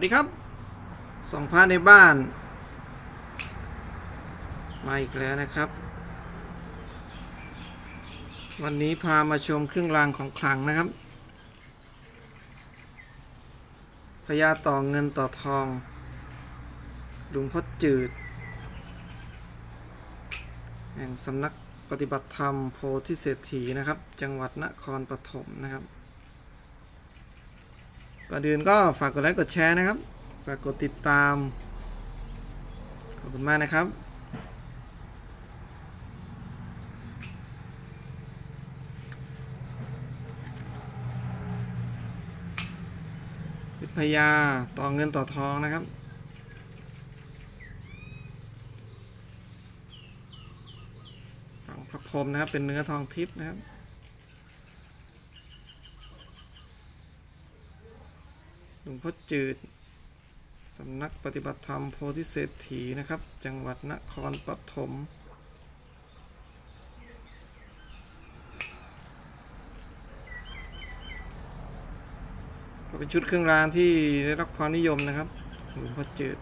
วัสดีครับสองพาในบ้าน มาอีกแล้วนะครับ วันนี้พามาชมเครื่องรางของขลังนะครับพญาต่อเงินต่อทองหลวงพ่อจืด แห่งสำนักปฏิบัติธรรมโพธิเศรษฐีนะครับ จังหวัดนครปฐมนะครับ ก่อนอื่นก็ฝากกดไลค์กดแชร์นะครับ ฝากกดติดตาม ขอบคุณมากนะครับวิทยาต่อเงินต่อทองนะครับฝังพระพรหมนะครับเป็นเนื้อทองทิพย์นะครับ หลวงพ่อจืดสำนักปฏิบัติธรรมโพธิเศรษฐีนะครับ จังหวัดนครปฐมก็เป็นชุดเครื่องรางที่ได้รับความนิยมนะครับหลวงพ่อจืด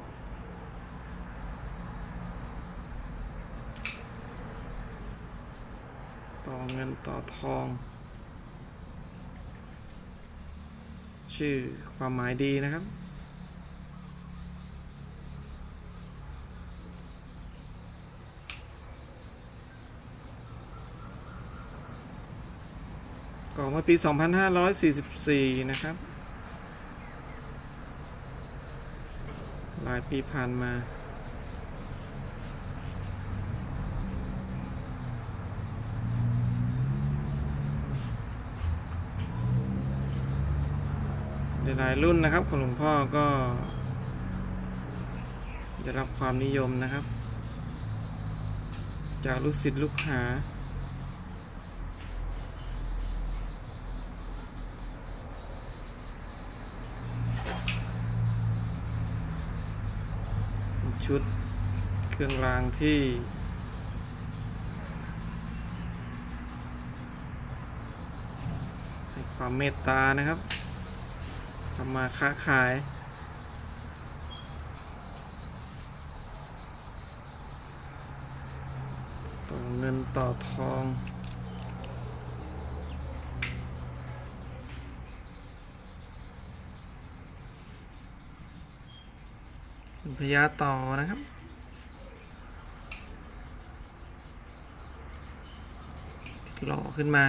ต่อเงินต่อทอง ชื่อความหมายดีนะครับ ก่อเมื่อปี 2544 นะครับ หลายปีผ่านมา หลายๆรุ่นนะครับของหลวงพ่อก็ ได้รับความนิยมนะครับ จากลูกศิษย์ลูกหาชุดเครื่องรางที่ให้ความเมตตานะครับ ทำมาค้าขายต่อเงินต่อทองพญาต่อนะครับหล่อขึ้นมา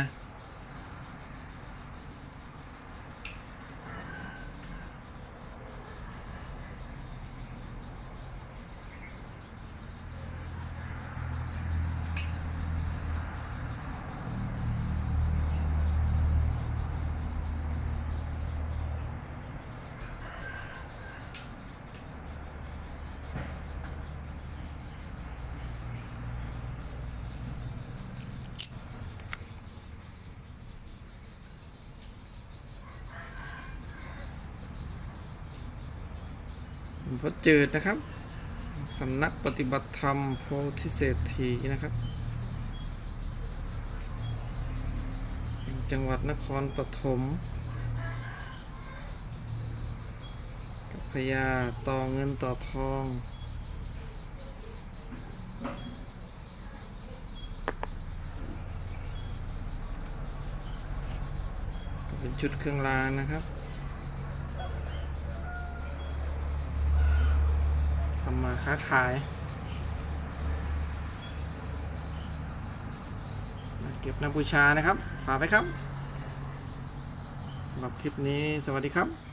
หลวงพ่อจืดนะครับสำนักปฏิบัติธรรมโพธิเศรษฐีนะครับ จังหวัดนครปฐมกับพญาต่อเงินต่อทองเป็นชุดเครื่องรางนะครับ ทำมาค้าขายาเก็บน้ำบูชานะครับ ฝากไว้ครับสำหรับคลิปนี้สวัสดีครับ